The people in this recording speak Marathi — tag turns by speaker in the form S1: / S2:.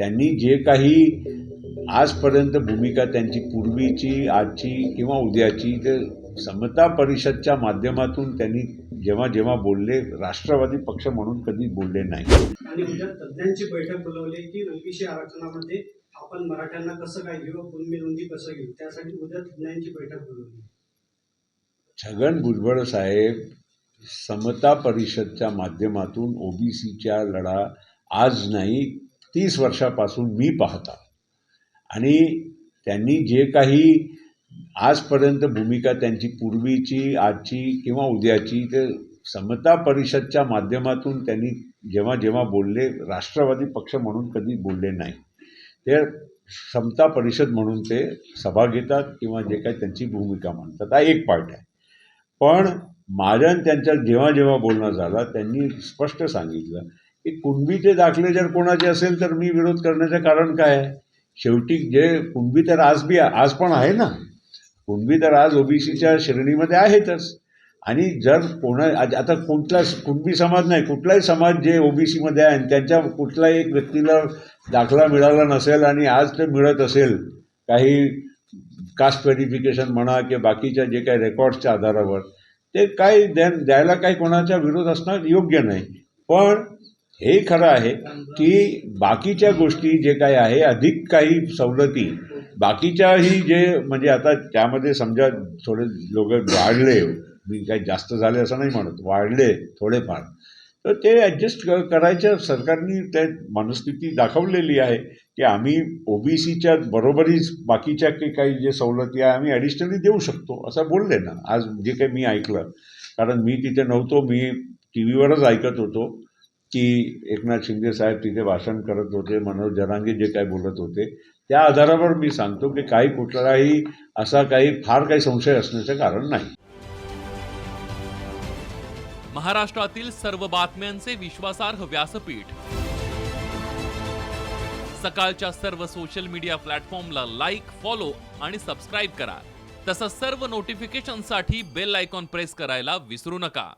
S1: त्यांनी जे काही आजपर्यंत भूमिका त्यांची पूर्वीची आजची किंवा उद्याची ते समता परिषदच्या माध्यमातून त्यांनी जेव्हा जेव्हा बोलले राष्ट्रवादी पक्ष म्हणून कधी बोलले नाही.
S2: आणि उद्या तज्ज्ञांची बैठक बोलवली की ओबीसी आरक्षणामध्ये आपण मराठ्यांना कसं काय घेऊ कुणबी नोंदी कसं घेऊ त्यासाठी उद्या तज्ज्ञांची बैठक बोलवली.
S1: छगन भुजबळ साहेब समता परिषदच्या माध्यमातून ओबीसीच्या लढा आज नाही तीस वर्षापासून मी पाहता. आणि त्यांनी जे काही आजपर्यंत भूमिका त्यांची पूर्वीची आजची किंवा उद्याची ते समता परिषदच्या माध्यमातून त्यांनी जेव्हा जेव्हा बोलले राष्ट्रवादी पक्ष म्हणून कधी बोलले नाही. ते समता परिषद म्हणून ते सभा घेतात किंवा जे काही त्यांची भूमिका मांडतात हा एक पार्ट आहे. पण माझ्या त्यांच्या जेव्हा जेव्हा बोलणं झालं त्यांनी स्पष्ट सांगितलं की कुणबीचे दाखले जर कोणाचे असेल तर मी विरोध करण्याचं कारण काय? आहे शेवटी जे कुणबी तर आज बी आज पण आहे ना. कुणबी तर आज ओबीसीच्या श्रेणीमध्ये आहेतच. आणि जर कोणा आता कुठला कुणबी समाज नाही कुठलाही समाज जे ओबीसीमध्ये आहे आणि त्यांच्या कुठलाही एक व्यक्तीला दाखला मिळाला नसेल आणि आज ते मिळत असेल काही कास्ट व्हेरिफिकेशन म्हणा किंवा बाकीच्या जे काही रेकॉर्ड्सच्या आधारावर ते काही द्या द्यायला काही कोणाचा विरोध असणं योग्य नाही. पण हे खरं आहे की बाकीच्या गोष्टी जे काही आहे अधिक काही सवलती बाकीच्याही जे म्हणजे आता त्यामध्ये समजा थोडे लोक वाढले मी काही जास्त झाले असं नाही म्हणत वाढले थोडेफार तर ते ॲडजस्ट करायच्या सरकारने त्या मनस्थिती दाखवलेली आहे की आम्ही ओबीसीच्या बरोबरीच बाकीच्या काही काही जे सवलती आहे आम्ही ॲडिशनली देऊ शकतो असं बोलले ना. आज जे काही मी ऐकलं कारण मी तिथे नव्हतो मी टी व्हीवरच ऐकत होतो. की एकनाथ शिंदे साहेब तिथे भाषण करत होते मनोज जरांगे जे काय बोलत होते त्या आधारावर मी सांगतो की काही कुठलाही असा काही फार काही संशय असण्याचं कारण नाही.
S3: महाराष्ट्रातील सर्व बातम्यांचे विश्वासार्ह व्यासपीठ. सकाळच्या सर्व सोशल मीडिया प्लॅटफॉर्मला लाईक फॉलो आणि सबस्क्राईब करा. तसंच सर्व नोटिफिकेशनसाठी बेल आयकॉन प्रेस करायला विसरू नका.